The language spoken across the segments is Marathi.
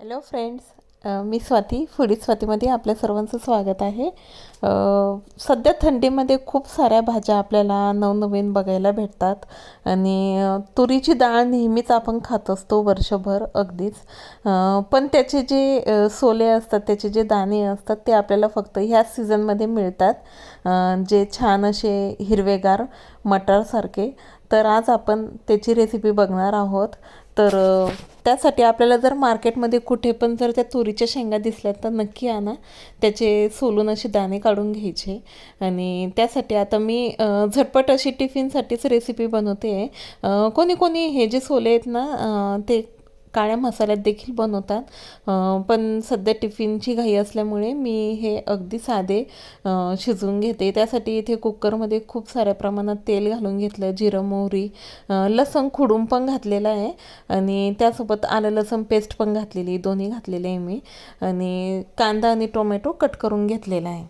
हॅलो फ्रेंड्स मी स्वाती फुडी स्वातीमध्ये आपल्या सर्वांचं स्वागत आहे. सध्या थंडीमध्ये खूप साऱ्या भाज्या आपल्याला नवनवीन बघायला भेटतात. आणि तुरीची डाळ नेहमीच आपण खात असतो वर्षभर अगदीच. पण त्याचे जे सोले असतात त्याचे जे दाणे असतात ते आपल्याला फक्त ह्याच सीझनमध्ये मिळतात. जे छान असे हिरवेगार मटारसारखे. तर आज आपण त्याची रेसिपी बघणार आहोत. तर त्यासाठी आपल्याला जर मार्केटमध्ये कुठे पण जर त्या तुरीच्या शेंगा दिसल्या तर नक्की आणा. त्याचे सोलून असे दाणे काढून घ्यायचे. आणि त्यासाठी आता मी झटपट अशी टिफिनसाठीच रेसिपी बनवते. आहे कोणी कोणी हे जे सोले आहेत ना ते काळ्या मसाल्यात देखील बनवतात. पण सध्या टिफिनची घाई असल्यामुळे मी हे अगदी साधे शिजवून घेते. त्यासाठी इथे कुकरमध्ये खूप साऱ्या प्रमाणात तेल घालून घेतलं जिरं मोहरी अ, लसूण खुडून पण घातलेलं आहे. आणि त्यासोबत आलं लसूण पेस्ट पण घातलेली दोन्ही घातलेले आहे मी. आणि कांदा आणि टोमॅटो कट करून घेतलेला आहे.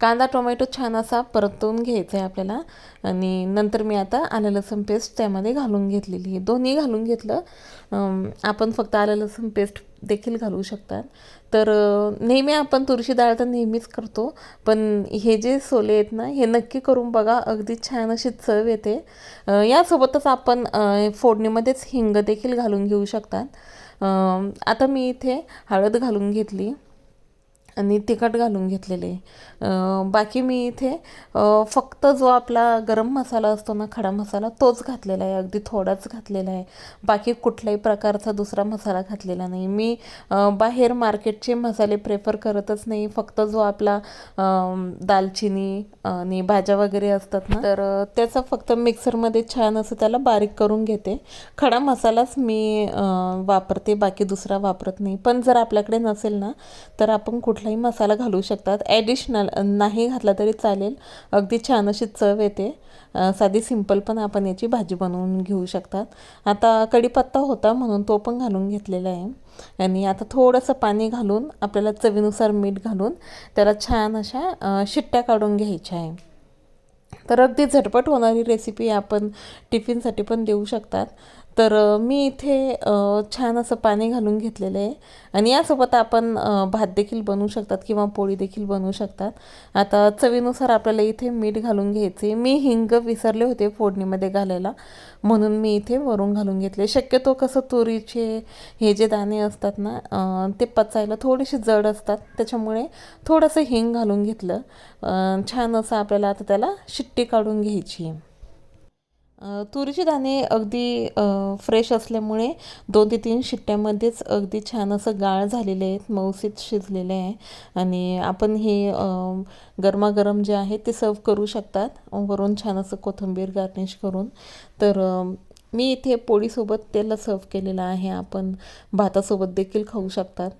कांदा टोमॅटो छान असा परतून घ्यायचा आहे आपल्याला. आणि नंतर मी आता आलं लसूण पेस्ट त्यामध्ये घालून घेतलेली आहे. दोन्ही घालून घेतलं. आपण फक्त आलं लसूण पेस्ट देखील घालू शकतात. तर नेहमी आपण तुरशी डाळ तर नेहमीच करतो. पण हे जे सोले आहेत ना हे नक्की करून बघा. अगदी छान अशी चव येते. यासोबतच आपण फोडणीमध्येच हिंग देखील घालून घेऊ शकतात. आता मी इथे हळद घालून घेतली. आणि तिखट घालून घेतलेले. बाकी मी इथे फक्त जो आपला गरम मसाला असतो ना खडा मसाला तोच घातलेला आहे. अगदी थोडाच घातलेला आहे. बाकी कुठल्याही प्रकारचा दुसरा मसाला घातलेला नाही. मी बाहेर मार्केटचे मसाले प्रेफर करतच नाही. फक्त जो आपला दालचिनी आणि भाज्या वगैरे असतात ना तर त्याचा फक्त मिक्सरमध्ये छान असं त्याला बारीक करून घेते. खडा मसालाच मी वापरते. बाकी दुसरा वापरत नाही. पण जर आपल्याकडे नसेल ना तर आपण कुठलाही मसाला घालू शकतात. ॲडिशनल नाही घातला तरी चालेल. अगदी छान अशी चव येते. साधी सिंपल पण आपण याची भाजी बनवून घेऊ शकतात. आता कढीपत्ता होता म्हणून तो पण घालून घेतलेला आहे. आणि आता थोडंसं पाणी घालून आपल्याला चवीनुसार मीठ घालून त्याला छान अशा शिट्ट्या काढून घ्यायच्या आहे. तर अगदी झटपट होणारी रेसिपी आपण टिफिनसाठी पण देऊ शकतात. तर मी इथे छान असं पाणी घालून घेतलेलं आहे. आणि यासोबत आपण भात देखील बनवू शकतात किंवा पोळी देखील बनवू शकतात. आता चवीनुसार आपल्याला इथे मीठ घालून घ्यायचे. मी हिंग विसरले होते फोडणीमध्ये घालायला. म्हणून मी इथे वरून घालून घेतले. शक्यतो कसं तुरीचे हे जे दाणे असतात ना ते पचायला थोडेसे जड असतात. त्याच्यामुळे थोडंसं हिंग घालून घेतलं. छान असं आपल्याला आता त्याला शिट्टी काढून घ्यायची. आहे तुरीचे दाणे अगदी फ्रेश असल्यामुळे दोन ते तीन शिट्ट्यामध्येच अगदी छान असं गाळ झालेले आहेत मऊसीत शिजलेले आहे. आणि आपण हे गरमागरम जे आहे ते सर्व करू शकतात. वरून छान असं कोथिंबीर गार्निश करून. तर मी इथे पोळीसोबत त्याला सर्व केलेलं आहे. आपण भातासोबत देखील खाऊ शकतात.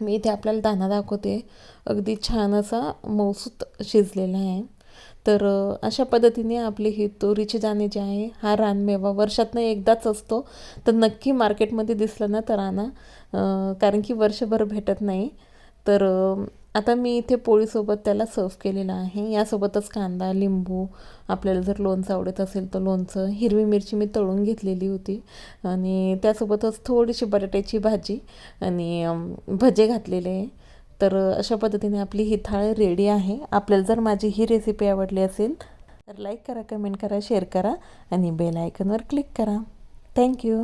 मी इथे आपल्याला दाना दाखवते. अगदी छान असा मऊसूत शिजलेला आहे. तर अशा पद्धतीने आपली ही तुरीची दाणे जे आहे हा रानमेवा वर्षातनं एकदाच असतो. तर नक्की मार्केटमध्ये दिसलं ना तर आणा कारण की वर्षभर भेटत नाही. तर आता मी इथे पोळीसोबत त्याला सर्व केलेलं आहे. यासोबतच कांदा लिंबू आपल्याला जर लोणचं आवडत असेल तर लोणचं हिरवी मिरची मी तळून घेतलेली होती. आणि त्यासोबतच थोडीशी बटाट्याची भाजी आणि भजे घातलेले. तर अशा पद्धतीने आपली ही थाळ रेडी आहे. आपल्याला जर माझी ही रेसिपी आवडली असेल तर लाईक करा कमेंट करा शेअर करा आणि बेल आयकनवर क्लिक करा. Thank you